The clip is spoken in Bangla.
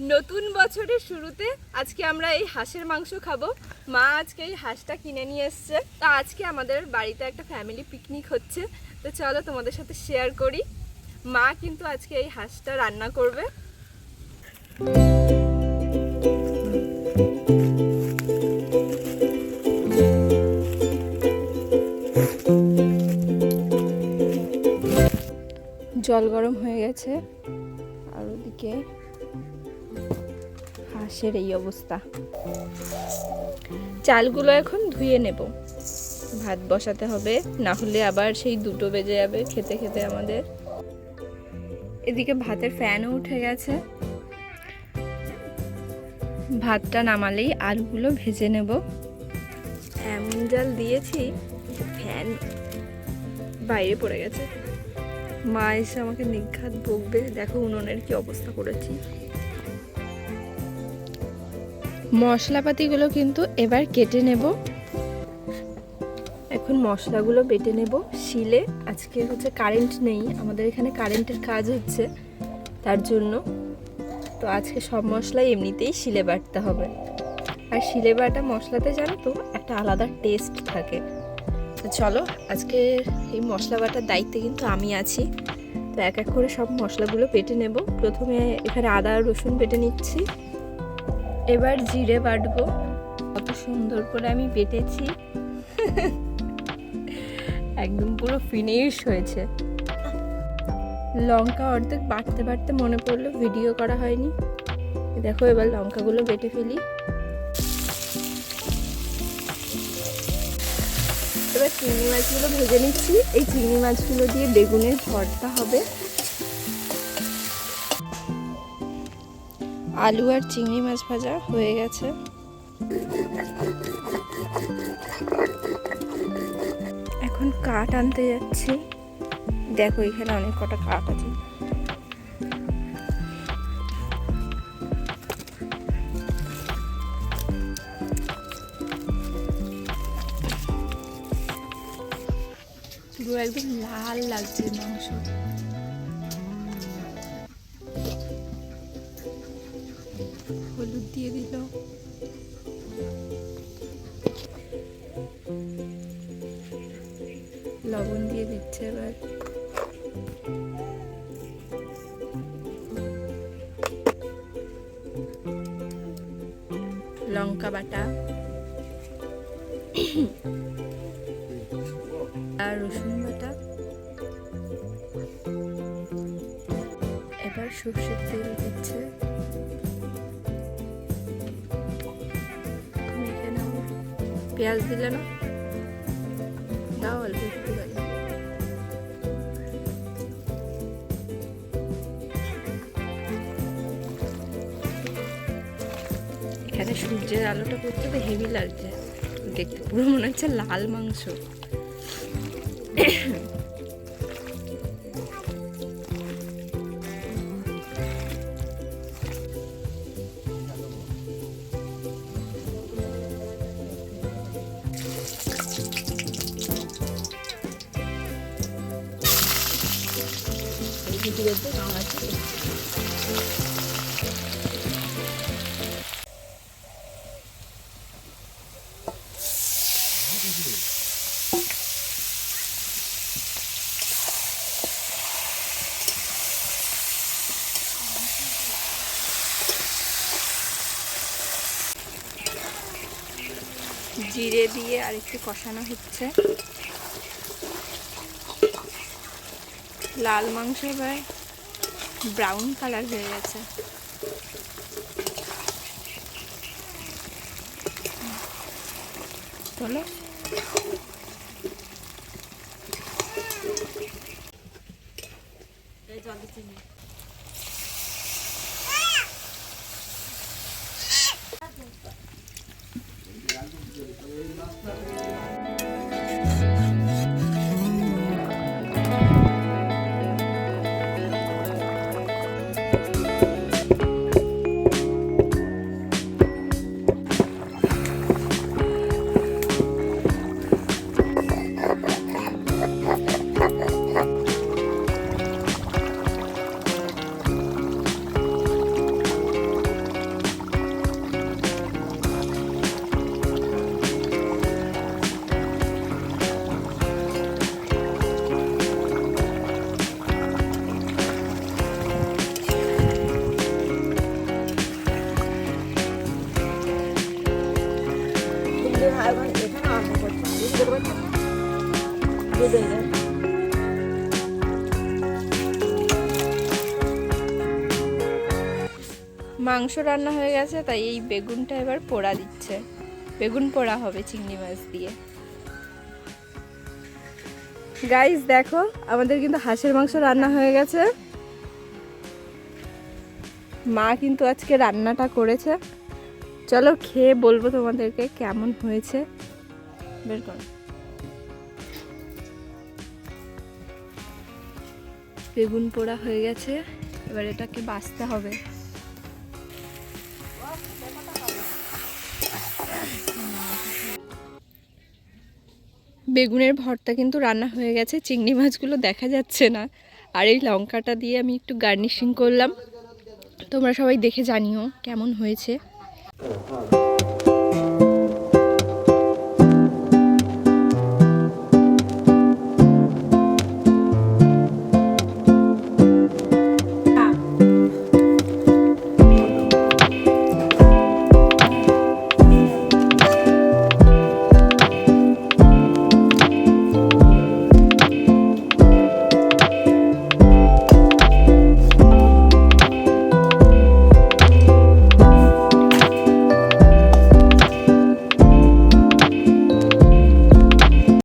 নতুন বছরের শুরুতে আজকে আমরা এই হাঁসের মাংস খাব। মা আজকে এই হাঁসটা কিনে নিয়ে এসছে। তো আজকে আমাদের বাড়িতে একটা ফ্যামিলি পিকনিক হচ্ছে। তো চলো তোমাদের সাথে শেয়ার করি। মা কিন্তু আজকে এই হাঁসটা রান্না করবে। জল গরম হয়ে গেছে। আর ওদিকে হাঁসের এই অবস্থা। চালগুলো এখন ধুয়ে নেব। ভাত বসাতে হবে, না হলে আবার সেই দুটো বেজে যাবে খেতে খেতে আমাদের। এদিকে ভাতের ফ্যানও উঠে গেছে। ভাতটা নামালেই আলুগুলো ভেজে নেব। এমন জাল দিয়েছি, ফ্যান বাইরে পড়ে গেছে। মা এসে আমাকে নিঘাত বকবে দেখো উনুনের কি অবস্থা করেছি। মশলাপাতিগুলো কিন্তু এবার কেটে নেব। এখন মশলাগুলো বেটে নেব। শিলে আজকে হচ্ছে কারেন্ট নেই, আমাদের এখানে কারেন্টের কাজ হচ্ছে তার জন্য। তো আজকে সব মশলাই এমনিতেই শিলে বাটতে হবে। আর শিলে বাটা মশলাতে জানো তো একটা আলাদা টেস্ট থাকে। তো চলো, আজকে এই মশলা বাটার দায়িত্বে কিন্তু আমি আছি। তো এক এক করে সব মশলাগুলো বেটে নেব। প্রথমে এখানে আদা রসুন বেটে নিচ্ছি। এবার জিরে বাটবো। কত সুন্দর করে আমি বেটেছি। একদম পুরো ফিনিশ হয়েছে। লঙ্কা অর্ধেক বাটতে বাটতে মনে পড়ল ভিডিও করা হয়নি। দেখো এবার লঙ্কাগুলো বেটে ফেলি। এবার চিংড়ি মাছগুলো ভেজে নিচ্ছি। এই চিংড়ি মাছগুলো দিয়ে বেগুনের ভর্তা হবে। আলু আর চিংড়ি মাছ ভাজা হয়ে গেছে। এখন কাঠ আনতে যাচ্ছি। দেখো, এখানে অনেক কটা কাঠ আছে। একদম লাল লাগছে মাংস। দিয়ে দিল। লবণ দিয়ে দিচ্ছে এবার। লঙ্কা বাটা। আর রসুন বাটা। এবার সর্ষের তেল দিচ্ছে। পেঁয়াজ দিলে না? দাও অল্প একটু এখানে সূর্যের আলোটা করতে তো হেভি লাগছে। দেখতে পুরো মনে হচ্ছে লাল মাংস। জিরে দিয়ে আর একটু কষানো হচ্ছে। লাল মাংস এবার ব্রাউন কালার হয়ে গেছে। চলো। জল মাংস রান্না হয়ে গেছে, তাই এই বেগুনটা এবার পোড়া দিচ্ছে। বেগুন পোড়া হবে চিংড়ি মাছ দিয়ে। গাইস দেখো, আমাদের কিন্তু হাঁসের মাংস রান্না হয়ে গেছে। মা কিন্তু আজকে রান্নাটা করেছে। চলো খেয়ে বলব তোমাদেরকে কেমন হয়েছে। বের কর। বেগুন পোড়া হয়ে গেছে, এবার এটাকে বাছতে হবে। বেগুনের ভর্তা কিন্তু রান্না হয়ে গেছে, চিংড়ি মাছগুলো দেখা যাচ্ছে না। আর এই লঙ্কাটা দিয়ে আমি একটু গার্নিশিং করলাম। তোমরা সবাই দেখে জানিও কেমন হয়েছে।